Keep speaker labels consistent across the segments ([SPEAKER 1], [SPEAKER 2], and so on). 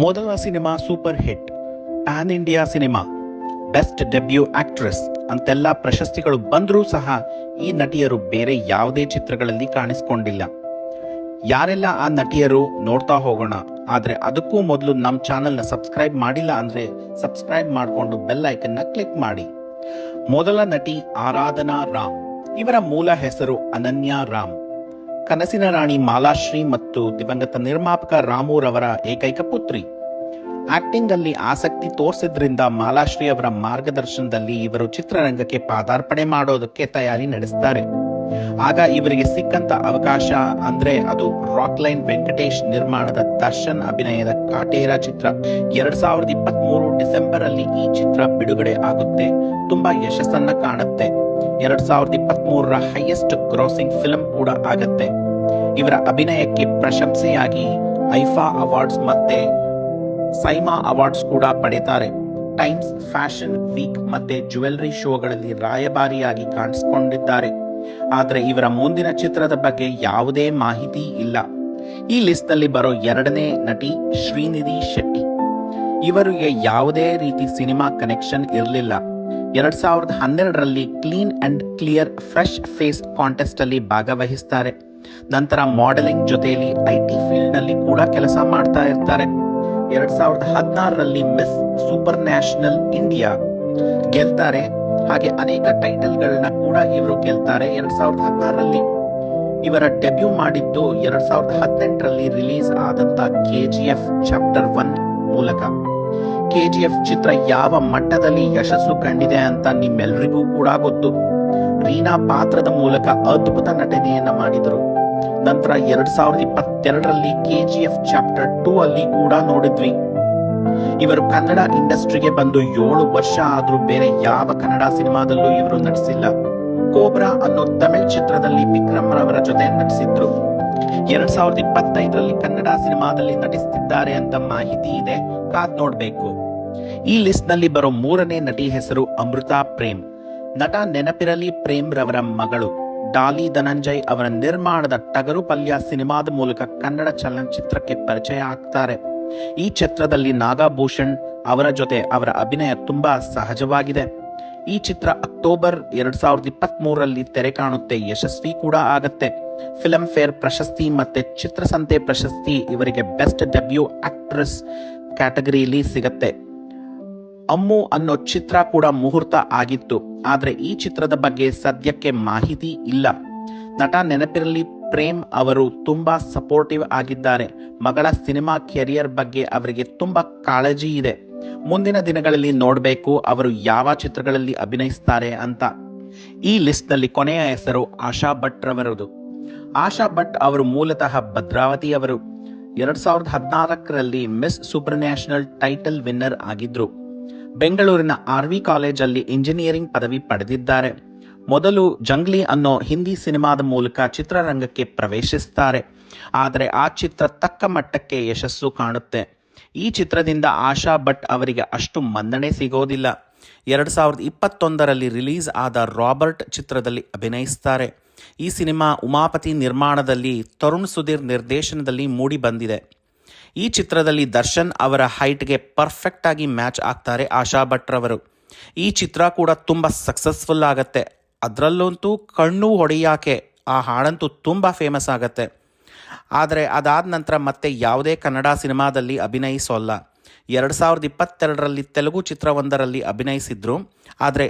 [SPEAKER 1] ಮೊದಲ cinema super hit. Pan India cinema. Best debut actress ಅಂತೆಲ್ಲ ಪ್ರಶಸ್ತಿಗಳು ಬಂದರೂ ಸಹ ಈ ನಟಿಯರು ಬೇರೆ ಯಾವುದೇ ಚಿತ್ರಗಳಲ್ಲಿ ಕಾಣಿಸ್ಕೊಂಡಿಲ್ಲ. ಯಾರೆಲ್ಲ ಆ ನಟಿಯರು ನೋಡ್ತಾ ಹೋಗೋಣ, ಆದರೆ ಅದಕ್ಕೂ ಮೊದಲು ನಮ್ಮ ಚಾನಲ್ನ ಸಬ್ಸ್ಕ್ರೈಬ್ ಮಾಡಿಲ್ಲ ಅಂದರೆ ಸಬ್ಸ್ಕ್ರೈಬ್ ಮಾಡಿಕೊಂಡು ಬೆಲ್ ಐಕನ್ನ ಕ್ಲಿಕ್ ಮಾಡಿ. ಮೊದಲ ನಟಿ ಆರಾಧನಾ ರಾಮ್. ಇವರ ಮೂಲ ಹೆಸರು ಅನನ್ಯಾ ರಾಮ್. ಕನಸಿನ ರಾಣಿ ಮಾಲಾಶ್ರೀ ಮತ್ತು ದಿವಂಗತ ನಿರ್ಮಾಪಕ ರಾಮೂರವರ ಏಕೈಕ ಪುತ್ರಿ. ಆಕ್ಟಿಂಗ್ ಅಲ್ಲಿ ಆಸಕ್ತಿ ತೋರಿಸಿದ್ರಿಂದ ಮಾಲಾಶ್ರೀ ಅವರ ಮಾರ್ಗದರ್ಶನದಲ್ಲಿ ಇವರು ಚಿತ್ರರಂಗಕ್ಕೆ ಪಾದಾರ್ಪಣೆ ಮಾಡೋದಕ್ಕೆ ತಯಾರಿ ನಡೆಸ್ತಾರೆ. ಆಗ ಇವರಿಗೆ ಸಿಕ್ಕಂತ ಅವಕಾಶ ಅಂದ್ರೆ ಅದು ರಾಕ್ ಲೈನ್ ವೆಂಕಟೇಶ್ ನಿರ್ಮಾಣದ ದರ್ಶನ್ ಅಭಿನಯದ ಕಾಟೇರ ಚಿತ್ರ. ಎರಡ್ ಸಾವಿರದ ಇಪ್ಪತ್ತ್ ಮೂರು ಡಿಸೆಂಬರ್ ಅಲ್ಲಿ ಈ ಚಿತ್ರ ಬಿಡುಗಡೆ ಆಗುತ್ತೆ. ತುಂಬಾ ಯಶಸ್ಸನ್ನ ಕಾಣುತ್ತೆ. ಎರಡ್ ಸಾವಿರದ ಇಪ್ಪತ್ತ್ ಮೂರರ ಹೈಯೆಸ್ಟ್ ಗ್ರಾಸಿಂಗ್ ಫಿಲಂ ಕೂಡ ಆಗತ್ತೆ. ಇವರ ಅಭಿನಯಕ್ಕೆ ಪ್ರಶಂಸೆಯಾಗಿ ಐಫಾ ಅವಾರ್ಡ್ಸ್ ಮತ್ತೆ ಸೈಮಾ ಅವಾರ್ಡ್ಸ್ ಕೂಡ ಪಡೆತಾರೆ ಟೈಮ್ಸ್ ಫ್ಯಾಷನ್ ವೀಕ್ ಮತ್ತೆ ಜ್ಯುವೆಲ್ಲರಿ ಶೋಗಳಲ್ಲಿ ರಾಯಭಾರಿಯಾಗಿ ಕಾಣಿಸಿಕೊಂಡಿದ್ದಾರೆ. ಆದರೆ ಇವರ ಮುಂದಿನ ಚಿತ್ರದ ಬಗ್ಗೆ ಯಾವುದೇ ಮಾಹಿತಿ ಇಲ್ಲ. ಈ ಲಿಸ್ಟ್ನಲ್ಲಿ ಬರೋ ಎರಡನೇ ನಟಿ ಶ್ರೀನಿಧಿ ಶೆಟ್ಟಿ. ಇವರಿಗೆ ಯಾವುದೇ ರೀತಿ ಸಿನಿಮಾ ಕನೆಕ್ಷನ್ ಇರಲಿಲ್ಲ. ಎರಡ್ ಸಾವಿರದ ಹನ್ನೆರಡರಲ್ಲಿ clean and clear fresh face contest ಅಲ್ಲಿ ಭಾಗವಹಿಸ್ತಾರೆ. ನಂತರ ಮಾಡೆಲಿಂಗ್ ಜೊತೆಯಲ್ಲಿ ಐ ಟಿ ಫೀಲ್ಡ್ನಲ್ಲಿ ಕೂಡ ಕೆಲಸ ಮಾಡ್ತಾ ಇರ್ತಾರೆ. ಎರಡ್ ಸಾವಿರದ ಹದಿನಾರರಲ್ಲಿ ಮಿಸ್ ಸೂಪರ್ ನ್ಯಾಷನಲ್ ಇಂಡಿಯಾ ಗೆಲ್ತಾರೆ. ಹಾಗೆ ಅನೇಕ ಟೈಟಲ್ ಗಳನ್ನ ಕೂಡ ಇವರು ಗೆಲ್ತಾರೆ ಎರಡ್ ಸಾವಿರದ ಹದಿನಾರರಲ್ಲಿ. ಇವರ ಡೆಬ್ಯೂ ಮಾಡಿದ್ದು ಎರಡ್ ಸಾವಿರದ ಹದಿನೆಂಟರಲ್ಲಿ ರಿಲೀಸ್ ಆದಂತ ಎಫ್ ಚಾಪ್ಟರ್ ಒನ್ ಮೂಲಕ. ಕೆಜಿಎಫ್ ಚಿತ್ರ ಯಾವ ಮಟ್ಟದಲ್ಲಿ ಯಶಸ್ಸು ಕಂಡಿದೆ ಅಂತ ನಿಮ್ಮೆಲ್ಲರಿಗೂ ಕೂಡ ಗೊತ್ತು. ರೀನಾ ಪಾತ್ರದ ಮೂಲಕ ಅದ್ಭುತ ನಟನೆಯನ್ನ ಮಾಡಿದರು. ನಂತರ ಎರಡ್ ಸಾವಿರದ ಇಪ್ಪತ್ತೆರಡರಲ್ಲಿ ಕೆಜಿಎಫ್ ಚಾಪ್ಟರ್ ಟೂ ಅಲ್ಲಿ ಕೂಡ ನೋಡಿದ್ವಿ. ಇವರು ಕನ್ನಡ ಇಂಡಸ್ಟ್ರಿಗೆ ಬಂದು ಏಳು ವರ್ಷ ಆದ್ರೂ ಬೇರೆ ಯಾವ ಕನ್ನಡ ಸಿನಿಮಾದಲ್ಲೂ ಇವರು ನಟಿಸಿಲ್ಲ. ಕೋಬ್ರಾ ಅನ್ನೋ ತಮಿಳ್ ಚಿತ್ರದಲ್ಲಿ ವಿಕ್ರಮ್ ರವರ ಜೊತೆ ನಟಿಸಿದ್ರು. ಎರಡ್ ಸಾವಿರದ ಇಪ್ಪತ್ತೈದರಲ್ಲಿ ಕನ್ನಡ ಸಿನಿಮಾದಲ್ಲಿ ನಟಿಸುತ್ತಿದ್ದಾರೆ ಅಂತ ಮಾಹಿತಿ ಇದೆ. ಕಾದ್ ನೋಡ್ಬೇಕು. ಈ ಲಿಸ್ಟ್ನಲ್ಲಿ ಬರೋ ಮೂರನೇ ನಟಿ ಹೆಸರು ಅಮೃತಾ ಪ್ರೇಮ್. ನಟ ನೆನಪಿರಲಿ ಪ್ರೇಮ್ ರವರ ಮಗಳು. ಡಾಲಿ ಧನಂಜಯ್ ಅವರ ನಿರ್ಮಾಣದ ಟಗರು ಪಲ್ಯ ಸಿನಿಮಾದ ಮೂಲಕ ಕನ್ನಡ ಚಲನಚಿತ್ರಕ್ಕೆ ಪರಿಚಯ ಆಗ್ತಾರೆ. ಈ ಚಿತ್ರದಲ್ಲಿ ನಾಗಾಭೂಷಣ್ ಅವರ ಜೊತೆ ಅವರ ಅಭಿನಯ ತುಂಬಾ ಸಹಜವಾಗಿದೆ. ಈ ಚಿತ್ರ ಅಕ್ಟೋಬರ್ ಎರಡ್ ಸಾವಿರದ ಇಪ್ಪತ್ತ್ ಮೂರರಲ್ಲಿ ತೆರೆ ಕಾಣುತ್ತೆ. ಯಶಸ್ವಿ ಕೂಡ ಆಗತ್ತೆ. ಫಿಲ್ಮ್ ಫೇರ್ ಪ್ರಶಸ್ತಿ ಮತ್ತೆ ಚಿತ್ರಸಂತೆ ಪ್ರಶಸ್ತಿ ಇವರಿಗೆ ಬೆಸ್ಟ್ ಡೆಬ್ಯೂ ಆಕ್ಟ್ರೆಸ್ ಕ್ಯಾಟಗರಿಯಲ್ಲಿ ಸಿಗತ್ತೆ. ಅಮ್ಮು ಅನ್ನೋ ಚಿತ್ರ ಕೂಡ ಮುಹೂರ್ತ ಆಗಿತ್ತು. ಆದರೆ ಈ ಚಿತ್ರದ ಬಗ್ಗೆ ಸದ್ಯಕ್ಕೆ ಮಾಹಿತಿ ಇಲ್ಲ. ನಟ ನೆನಪಿರಲಿ, ಪ್ರೇಮ್ ಅವರು ತುಂಬಾ ಸಪೋರ್ಟಿವ್ ಆಗಿದ್ದಾರೆ. ಮಗಳ ಸಿನಿಮಾ ಕೆರಿಯರ್ ಬಗ್ಗೆ ಅವರಿಗೆ ತುಂಬಾ ಕಾಳಜಿ ಇದೆ. ಮುಂದಿನ ದಿನಗಳಲ್ಲಿ ನೋಡಬೇಕು ಅವರು ಯಾವ ಚಿತ್ರಗಳಲ್ಲಿ ಅಭಿನಯಿಸ್ತಾರೆ ಅಂತ. ಈ ಲಿಸ್ಟ್ನಲ್ಲಿ ಕೊನೆಯ ಹೆಸರು ಆಶಾ ಭಟ್ ರವರದು. ಆಶಾ ಭಟ್ ಅವರು ಮೂಲತಃ ಭದ್ರಾವತಿ ಅವರು. ಎರಡ್ ಸಾವಿರದ ಹದಿನಾಲ್ಕರಲ್ಲಿ Miss Super National title winner ಆಗಿದ್ರು. ಬೆಂಗಳೂರಿನ ಆರ್ ವಿ ಕಾಲೇಜಲ್ಲಿ ಇಂಜಿನಿಯರಿಂಗ್ ಪದವಿ ಪಡೆದಿದ್ದಾರೆ. ಮೊದಲು ಜಂಗ್ಲಿ ಅನ್ನೋ ಹಿಂದಿ ಸಿನಿಮಾದ ಮೂಲಕ ಚಿತ್ರರಂಗಕ್ಕೆ ಪ್ರವೇಶಿಸ್ತಾರೆ. ಆದರೆ ಆ ಚಿತ್ರ ತಕ್ಕ ಮಟ್ಟಕ್ಕೆ ಯಶಸ್ಸು ಕಾಣುತ್ತೆ. ಈ ಚಿತ್ರದಿಂದ ಆಶಾ ಭಟ್ ಅವರಿಗೆ ಅಷ್ಟು ಮನ್ನಣೆ ಸಿಗೋದಿಲ್ಲ. ಎರಡು ಸಾವಿರದ ಇಪ್ಪತ್ತೊಂದರಲ್ಲಿ ರಿಲೀಸ್ ಆದ ರಾಬರ್ಟ್ ಚಿತ್ರದಲ್ಲಿ ಅಭಿನಯಿಸ್ತಾರೆ. ಈ ಸಿನಿಮಾ ಉಮಾಪತಿ ನಿರ್ಮಾಣದಲ್ಲಿ ತರುಣ್ ಸುಧೀರ್ ನಿರ್ದೇಶನದಲ್ಲಿ ಮೂಡಿ ಬಂದಿದೆ. ಈ ಚಿತ್ರದಲ್ಲಿ ದರ್ಶನ್ ಅವರ ಹೈಟ್ಗೆ ಪರ್ಫೆಕ್ಟ್ ಆಗಿ ಮ್ಯಾಚ್ ಆಗ್ತಾರೆ ಆಶಾ ಭಟ್ರವರು ಈ ಚಿತ್ರ ಕೂಡ ತುಂಬ ಸಕ್ಸಸ್ಫುಲ್ ಆಗತ್ತೆ. ಅದರಲ್ಲಂತೂ ಕಣ್ಣು ಹೊಡೆಯಾಕೆ ಆ ಹಾಡಂತೂ ತುಂಬ ಫೇಮಸ್ ಆಗತ್ತೆ. ಆದರೆ ಅದಾದ ನಂತರ ಮತ್ತೆ ಯಾವುದೇ ಕನ್ನಡ ಸಿನಿಮಾದಲ್ಲಿ ಅಭಿನಯಿಸೋಲ್ಲ. ಎರಡು ಸಾವಿರದ ಇಪ್ಪತ್ತೆರಡರಲ್ಲಿ ತೆಲುಗು ಚಿತ್ರವೊಂದರಲ್ಲಿ ಅಭಿನಯಿಸಿದ್ರು. ಆದರೆ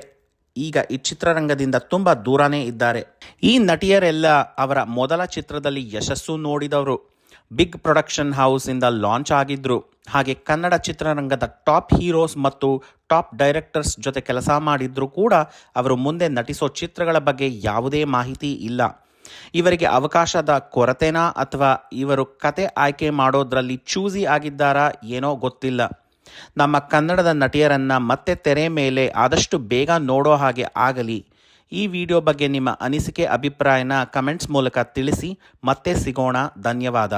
[SPEAKER 1] ಈಗ ಈ ಚಿತ್ರರಂಗದಿಂದ ತುಂಬ ದೂರನೇ ಇದ್ದಾರೆ. ಈ ನಟಿಯರೆಲ್ಲ ಅವರ ಮೊದಲ ಚಿತ್ರದಲ್ಲಿ ಯಶಸ್ಸು ನೋಡಿದವರು. ಬಿಗ್ ಪ್ರೊಡಕ್ಷನ್ ಹೌಸಿಂದ ಲಾಂಚ್ ಆಗಿದ್ರು. ಹಾಗೆ ಕನ್ನಡ ಚಿತ್ರರಂಗದ ಟಾಪ್ ಹೀರೋಸ್ ಮತ್ತು ಟಾಪ್ ಡೈರೆಕ್ಟರ್ಸ್ ಜೊತೆ ಕೆಲಸ ಮಾಡಿದ್ರು ಕೂಡ ಅವರು ಮುಂದೆ ನಟಿಸೋ ಚಿತ್ರಗಳ ಬಗ್ಗೆ ಯಾವುದೇ ಮಾಹಿತಿ ಇಲ್ಲ. ಇವರಿಗೆ ಅವಕಾಶದ ಕೊರತೆನಾ ಅಥವಾ ಇವರು ಕತೆ ಆಯ್ಕೆ ಮಾಡೋದ್ರಲ್ಲಿ ಚೂಸಿ ಆಗಿದ್ದಾರಾ ಏನೋ ಗೊತ್ತಿಲ್ಲ. ನಮ್ಮ ಕನ್ನಡದ ನಟಿಯರನ್ನ ಮತ್ತೆ ತೆರೆ ಮೇಲೆ ಆದಷ್ಟು ಬೇಗ ನೋಡೋ ಹಾಗೆ ಆಗಲಿ. ಈ ವಿಡಿಯೋ ಬಗ್ಗೆ ನಿಮ್ಮ ಅನಿಸಿಕೆ, ಅಭಿಪ್ರಾಯನ ಕಮೆಂಟ್ಸ್ ಮೂಲಕ ತಿಳಿಸಿ ಮತ್ತೆ ಸಿಗೋಣ. ಧನ್ಯವಾದ.